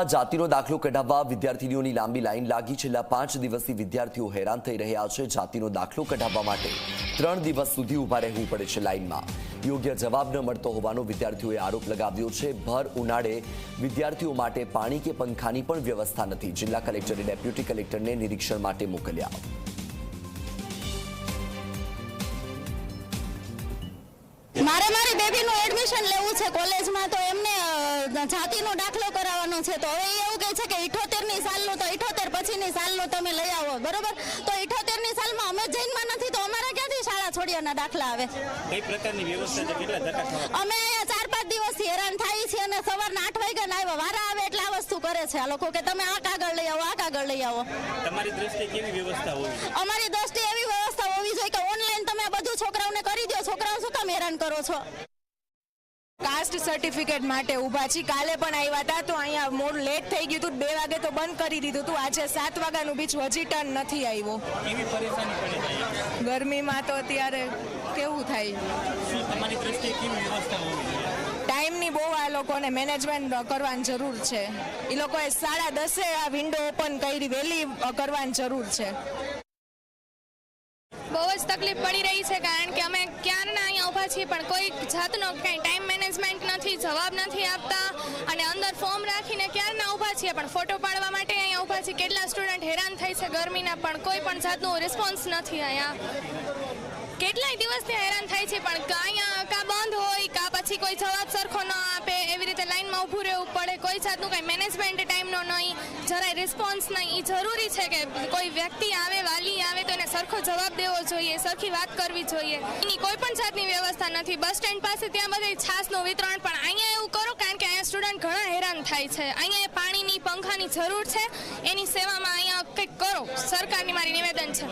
જાતિનો દાખલો કઢાવવા વિદ્યાર્થીનીઓની લાંબી લાઈન લાગી. છેલ્લા પાંચ દિવસથી વિદ્યાર્થીઓ હેરાન થઈ રહ્યા છે જાતિનો દાખલો કઢાવવા માટે. ત્રણ દિવસ સુધી ઊભા રહેવું પડે છે લાઈનમાં. યોગ્ય જવાબ ન મળતો હોવાનો વિદ્યાર્થીઓએ આરોપ લગાવ્યો છે. ભર ઉનાળે વિદ્યાર્થીઓ માટે પાણી કે પંખાની પણ વ્યવસ્થા નથી. જિલ્લા કલેક્ટરે ડેપ્યુટી કલેક્ટરને નિરીક્ષણ માટે મોકલ્યા. મારે મારી બેબીનું એડમિશન લેવું છે કોલેજમાં, તો એમને જાતિનો દાખલો કરાવવાનો છે. તો હવે એવું કહે છે કે ઇઠોતેરની સાલનું તો 78 પછીની સાલનું તમે લઈ આવો બરોબર? તો ઇઠોતેરની સાલમાં અમે જૈનમાં નથી તો અમારે ક્યાંથી શાળા છોડ્યાના દાખલા આવે? કઈ પ્રકારની વ્યવસ્થા છે? કેટલા અમે અહીંયા ચાર પાંચ દિવસથી હેરાન થાય છે અને સવારના આઠ વાગ્યાના આવ્યા. વારા આવે એટલે આ વસ્તુ કરે છે આ લોકો કે તમે આ કાગળ લઈ આવો આ કાગળ લઈ આવો. તમારી દ્રષ્ટિએ કેવી વ્યવસ્થા હોવી અમારી દ્રષ્ટિએ એવી વ્યવસ્થા હોવી જોઈએ કે ઓનલાઈન તમે આ બધું છોકરાઓને કરી દો છોકરાઓ શું કામ હેરાન કરો છો? કાસ્ટ સર્ટિફિકેટ માટે ઊભા છીએ કાલે પણ આવ્યા હતા તો અહીંયા મોડ લેટ થઈ ગયું હતું. બે વાગે તો બંધ કરી દીધું હતું. આજે સાત વાગ્યાનું બીચ હજી ટર્ન નથી આવ્યો. ગરમીમાં તો અત્યારે કેવું થાય? ટાઈમની બહુ આ લોકોને મેનેજમેન્ટ કરવાની જરૂર છે. એ લોકોએ સાડા દસે આ વિન્ડો ઓપન કરી વહેલી કરવાની જરૂર છે. જ તકલીફ પડી રહી છે કારણ કે અમે ક્યારના અહીંયા ઊભા છીએ પણ કોઈ જાતનો કંઈ ટાઈમ મેનેજમેન્ટ નથી, જવાબ નથી આપતા અને અંદર ફોર્મ રાખીને ક્યારના ઊભા છીએ પણ ફોટો પાડવા માટે અહીંયા ઊભા છીએ. કેટલા સ્ટુડન્ટ હેરાન થાય છે ગરમીના પણ કોઈ પણ જાતનું રિસ્પોન્સ નથી અહીંયા. કેટલાય દિવસથી હેરાન થાય છે પણ કા કોઈ જાતનું કંઈ મેનેજમેન્ટ ટાઈમનો નહીં, જરાય રિસ્પોન્સ નહીં. એ જરૂરી છે કે કોઈ વ્યક્તિ આવે, વાલી આવે તો એને સરખો જવાબ દેવો જોઈએ, સરખી વાત કરવી જોઈએ. એની કોઈ પણ જાતની વ્યવસ્થા નથી. બસ સ્ટેન્ડ પાસે ત્યાં બધે છાસનું વિતરણ, પણ અહીંયા એવું કરો કારણ કે અહીંયા સ્ટુડન્ટ ઘણા હેરાન થાય છે. અહીંયા પાણીની, પંખાની જરૂર છે. એની સેવામાં અહીંયા કંઈક કરો. સરકારની મારી નિવેદન છે.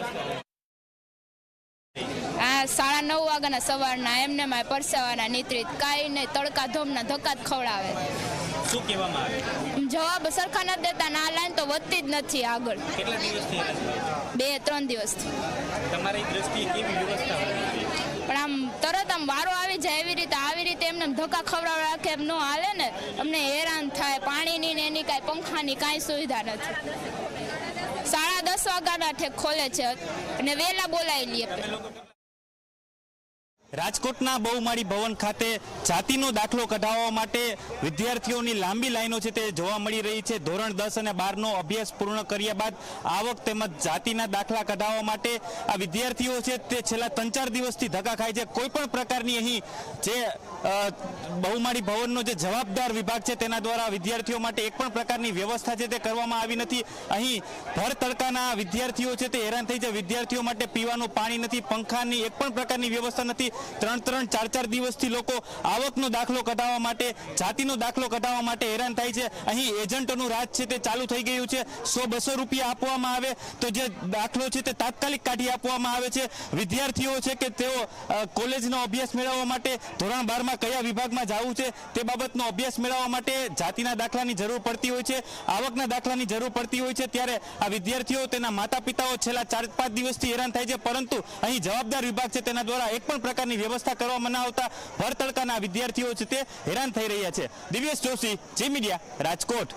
આ સાડા નવ વાગ્યાના સવારના એમને માય પરસાવાના નિત્રિત. કાંઈ નહીં તડકા ધોમના ધક્કા જ ખવડાવે. શું કહેવામાં આવે? જવાબ સરખા નથી દેતા ના લાઈન તો વધતી જ નથી આગળ. કેટલા દિવસથી? બે ત્રણ દિવસથી. તમારી દ્રષ્ટિએ કેવી વ્યવસ્થા પણ આમ તરત આમ વારો આવી જાય એવી રીતે આવી રીતે એમને ધક્કા ખવડાવ રાખે એમ ન હાલે ને અમને હેરાન થાય પાણીની ને એની કાંઈ પંખાની કાંઈ સુવિધા નથી. સાડા દસ વાગ્યાના ઠેક ખોલે છે અને વહેલા બોલાવી લઈએ રાજકોટના બહુમાળી ભવન ખાતે જાતિનો દાખલો કઢાવવા માટે વિદ્યાર્થીઓની લાંબી લાઈનો છે તે જોવા મળી રહી છે. ધોરણ દસ અને બારનો અભ્યાસ પૂર્ણ કર્યા બાદ આવક તેમજ જાતિના દાખલા કઢાવવા માટે આ વિદ્યાર્થીઓ છે તે છેલ્લા ત્રણ ચાર દિવસથી ધક્કા ખાય છે. કોઈ પણ પ્રકારની અહીં જે બહુમાળી ભવનનો જે જવાબદાર વિભાગ છે તેના દ્વારા વિદ્યાર્થીઓ માટે એક પણ પ્રકારની વ્યવસ્થા છે તે કરવામાં આવી નથી. અહીં ભર તડકાના વિદ્યાર્થીઓ છે તે હેરાન થઈ છે. વિદ્યાર્થીઓ માટે પીવાનું પાણી નથી. પંખાની એક પણ પ્રકારની વ્યવસ્થા નથી. ત્રણ ત્રણ ચાર ચાર દિવસથી લોકો આવકનો દાખલો કઢાવવા માટે, જાતિનો દાખલો કઢાવવા માટે હેરાન થાય છે. અહીં એજન્ટોનું રાજ છે તે ચાલુ થઈ ગયું છે. સો બસો રૂપિયા આપવામાં આવે તો જે દાખલો છે તે તાત્કાલિક કાઢી આપવામાં આવે છે. વિદ્યાર્થીઓ છે કે તેઓ કોલેજનો અભ્યાસ મેળવવા માટે ધોરણ બારમાં કયા વિભાગમાં જવું છે તે બાબતનો અભ્યાસ મેળવવા માટે જાતિના દાખલાની જરૂર પડતી હોય છે. આવકના દાખલાની જરૂર પડતી હોય છે ત્યારે આ વિદ્યાર્થીઓ તેના માતા પિતાઓ છેલ્લા ચાર પાંચ દિવસથી હેરાન થાય છે. પરંતુ અહીં જવાબદાર વિભાગ છે તેના દ્વારા એક પણ પ્રકારની વ્યવસ્થા કરવામાં ન આવતા ભર તડકાના વિદ્યાર્થીઓ છે તે હેરાન થઈ રહ્યા છે. દિવ્યેશ જોશી, જી મીડિયા, રાજકોટ.